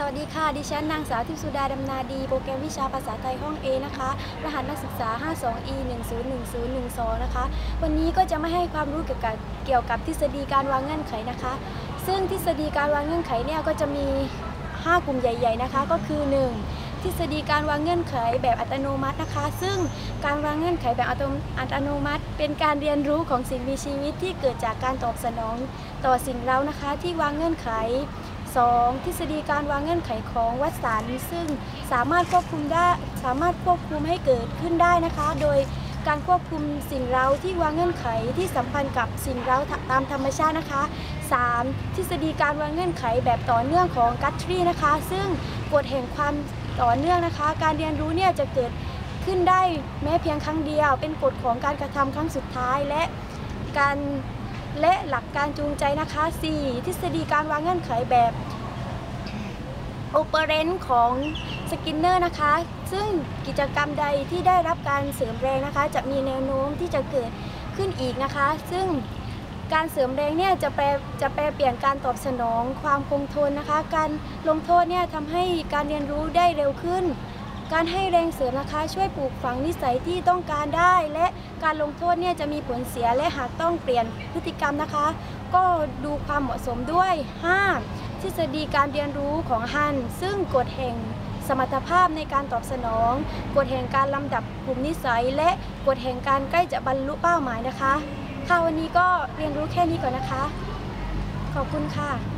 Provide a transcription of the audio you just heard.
สวัสดีค่ะ ดิฉันนางสาวทิพสุดาดำนาดี โปรแกรมวิชาภาษาไทยห้อง A นะคะ รหัสนักศึกษา 52E 101012 นะคะ วันนี้ก็จะมาให้ความรู้เกี่ยวกับเกี่ยวกับทฤษฎีการวางเงื่อนไขนะคะ ซึ่งทฤษฎีการวางเงื่อนไขเนี่ยก็จะมี 5 กลุ่มใหญ่ ๆ นะคะ ก็คือ 1. ทฤษฎีการวางเงื่อนไขแบบอัตโนมัตินะคะ ซึ่งการวางเงื่อนไขแบบอัตโนอัตโนมัติ เป็นการเรียนรู้ของสิ่งมีชีวิตที่เกิดจากการตอบสนองต่อสิ่งเร้านะคะ ที่วางเงื่อนไข 2. ทฤษฎีการวางเงื่อนไขของวัสันซึ่งสามารถควบคุมได้สามารถควบคุมให้เกิดขึ้นได้นะคะ โดยการควบคุมสิ่งเร้าที่วางเงื่อนไขที่สัมพันธ์กับสิ่งเร้าตามธรรมชาตินะคะ 3. ทฤษฎีการวางเงื่อนไขแบบต่อเนื่องของกัตทรีนะคะ ซึ่งกฎแห่งความต่อเนื่องนะคะ การเรียนรู้เนี่ยจะเกิดขึ้นได้แม้เพียงครั้งเดียว เป็นกฎของการกระทำครั้งสุดท้ายและการ และหลักการจูงใจนะคะ 4. ทฤษฎีการวางเงื่อนไขแบบโอเปเรนต์ของสกินเนอร์นะคะ ซึ่งกิจกรรมใดที่ได้รับการเสริมแรงนะคะ จะมีแนวโน้มที่จะเกิดขึ้นอีกนะคะ ซึ่งการเสริมแรงเนี่ยจะแปลจะแปลเปลี่ยนการตอบสนองความคงทนนะคะ การลงโทษเนี่ยทำให้การเรียนรู้ได้เร็วขึ้น การให้แรงเสริมนะคะช่วยปลูกฝังนิสัยที่ต้องการได้ และการลงโทษเนี่ยจะมีผลเสียและหากต้องเปลี่ยนพฤติกรรมนะคะ ก็ดูความเหมาะสมด้วย 5. ทฤษฎีการเรียนรู้ของฮัน ซึ่งกฎแห่งสมรรถภาพในการตอบสนอง กฎแห่งการลำดับกลุ่มนิสัย และกฎแห่งการใกล้จะบรรลุเป้าหมายนะคะค่ะวันนี้ก็เรียนรู้แค่นี้ก่อนนะคะ ขอบคุณค่ะ